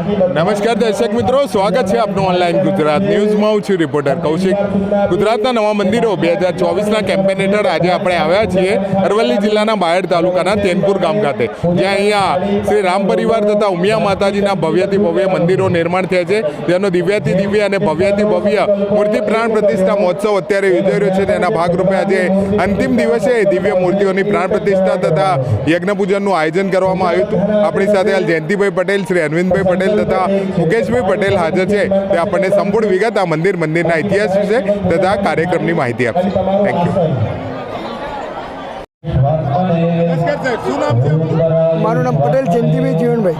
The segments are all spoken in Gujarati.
નમસ્કાર દર્શક મિત્રો, સ્વાગત છે આપનું ઓનલાઈન ગુજરાત ન્યૂઝમાં. હું છું રિપોર્ટર કૌશિક. ગુજરાતના નવા મંદિરો બે હજાર ચોવીસના કેમ્પેન હેઠળ આજે આપણે આવ્યા છીએ અરવલ્લી જિલ્લાના બાયડ તાલુકાના તેનપુર ગામ ખાતે. જ્યાં અહીંયા શ્રી રામ પરિવાર તથા ઉમિયા માતાજીના ભવ્યથી ભવ્ય મંદિરો નિર્માણ થયા છે. જેનો દિવ્યાથી દિવ્ય અને ભવ્યથી ભવ્ય મૂર્તિ પ્રાણ પ્રતિષ્ઠા મહોત્સવ અત્યારે યોજાઈ રહ્યો છે. તેના ભાગરૂપે આજે અંતિમ દિવસે દિવ્ય મૂર્તિઓની પ્રાણ પ્રતિષ્ઠા તથા યજ્ઞ પૂજનનું આયોજન કરવામાં આવ્યું હતું. આપણી સાથે હાલ જયંતિભાઈ પટેલ, શ્રી અરવિંદભાઈ પટેલ તથા મુકેશભાઈ પટેલ હાજર છે. તે આપણને સંપૂર્ણ વિગત આ મંદિર મંદિરના ઇતિહાસ વિશે તથા કાર્યક્રમની માહિતી આપશે. થેન્ક યુ મારું નામ પટેલ જયંતિભાઈ જીવનભાઈ.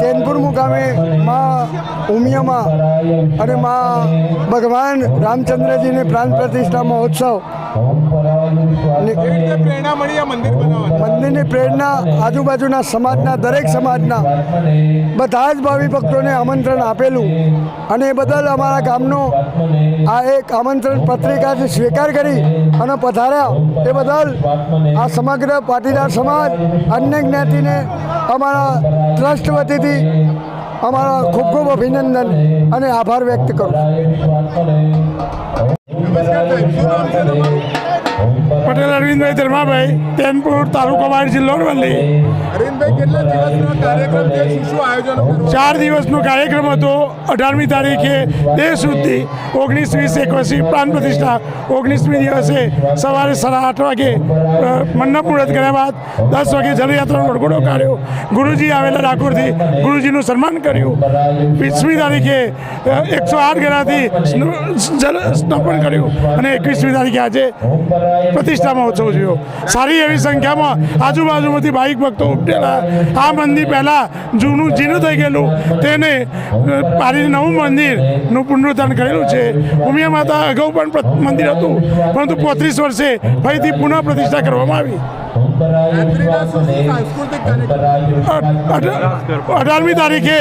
તેનપુર મુકામે માં ઉમિયામાં અને માં ભગવાન રામચંદ્રજીની પ્રાણ પ્રતિષ્ઠા મહોત્સવ ને પ્રેરણા મળી આ મંદિર બનાવવાની. મંદિરની પ્રેરણા આજુબાજુના સમાજના દરેક સમાજના બધા જ ભાવિ ભક્તોને આમંત્રણ આપેલું અને એ બદલ અમારા ગામનો આ એક આમંત્રણ પત્રિકાથી સ્વીકાર કરી અને પધાર્યા એ બદલ આ સમગ્ર પાટીદાર સમાજ અન્ય જ્ઞાતિને અમારા ટ્રસ્ટ વતીથી અમારા ખૂબ ખૂબ અભિનંદન અને આભાર વ્યક્ત કરું અરવિંદભાઈ ધર્માભાઈ તેનપુર તાલુકો વાડ જિલ્લો અરવિંદભાઈ? ચાર દિવસનો કાર્યક્રમ હતો અઢારમી તારીખે દેશ સુધી ઓગણીસ વીસ એકવીસી પ્રાણ પ્રતિષ્ઠા ઓગણીસમી દિવસે સવારે સાડા આઠ વાગે મંડપ મુહૂર્ત કર્યા બાદ દસ વાગે જલયાત્રાનો વડગોડો કાઢ્યો. ગુરુજી આવેલા ડાકોરથી ગુરુજીનું સન્માન કર્યું. વીસમી તારીખે એકસો આઠ ગણાથી જલ સ્નાપન કર્યું અને એકવીસમી તારીખે આજે પ્રતિષ્ઠા મહોત્સવ થયો સારી એવી સંખ્યામાં આજુબાજુમાંથી ભાવિક ભક્તો ઉમટેલા આ મંદિર પહેલાં જૂનું જીનું થઈ ગયેલું. તેને પારી નવું મંદિરનું પુનરુદ્ધારણ કરેલું છે. ઉમિયા માતા અગાઉ પણ મંદિર હતું, પરંતુ પોત્રીસ વર્ષે ફરીથી પુનઃ પ્રતિષ્ઠા કરવામાં આવી. અઢારમી તારીખે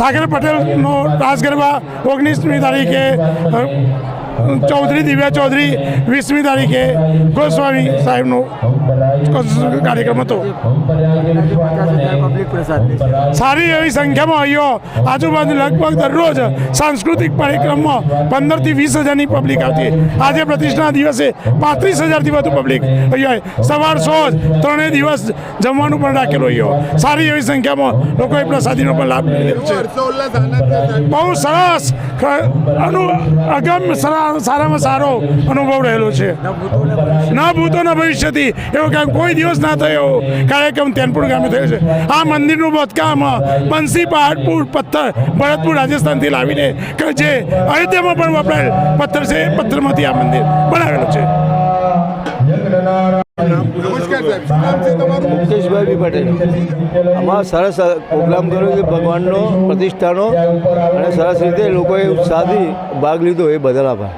સાગર પટેલનો રાસ ગરબા ઓગણીસમી તારીખે ચૌધરી દિવ્યા ચૌધરી વીસમી તારીખે ગોસ્વામી સાહેબનો કાર્યક્રમ હતો. સારી એવી સંખ્યામાં અહીંયો આજુબાજુ લગભગ દરરોજ સાંસ્કૃતિક કાર્યક્રમમાં પંદરથી વીસ હજારની પબ્લિક આવતી આજે પ્રતિષ્ઠાના દિવસે પાંત્રીસ હજારથી વધુ પબ્લિક અહીંયા સવાર સો જ ત્રણેય દિવસ જમવાનું પણ રાખેલું અહીંયા સારી એવી સંખ્યામાં લોકોએ પ્રસાદીનો પણ લાભ લીધેલો છે. બહુ સરસ અનુ અગમ સરા- સારામાં સારો અનુભવ રહેલો છે. ના ભૂતો ના ભવિષ્યથી એવો કામ કોઈ દિવસ ના થયો કાર્યક્રમ તેનપુર ગામે થયો છે. આ મંદિરનું બાંધકામ બંસી, પહાડપુર, પથ્થર, ભરતપુર રાજસ્થાનથી લાવીને જે અયોધ્યામાં પણ વપરાયેલ પથ્થર છે પથ્થરમાંથી આ મંદિર બનાવેલું છે. મુકેશભાઈ બી પટેલ. આમાં સરસ પ્રોગ્રામ કર્યો છે ભગવાનનો પ્રતિષ્ઠાનો અને સરસ રીતે લોકોએ ઉત્સાહથી ભાગ લીધો એ બદલ આભાર.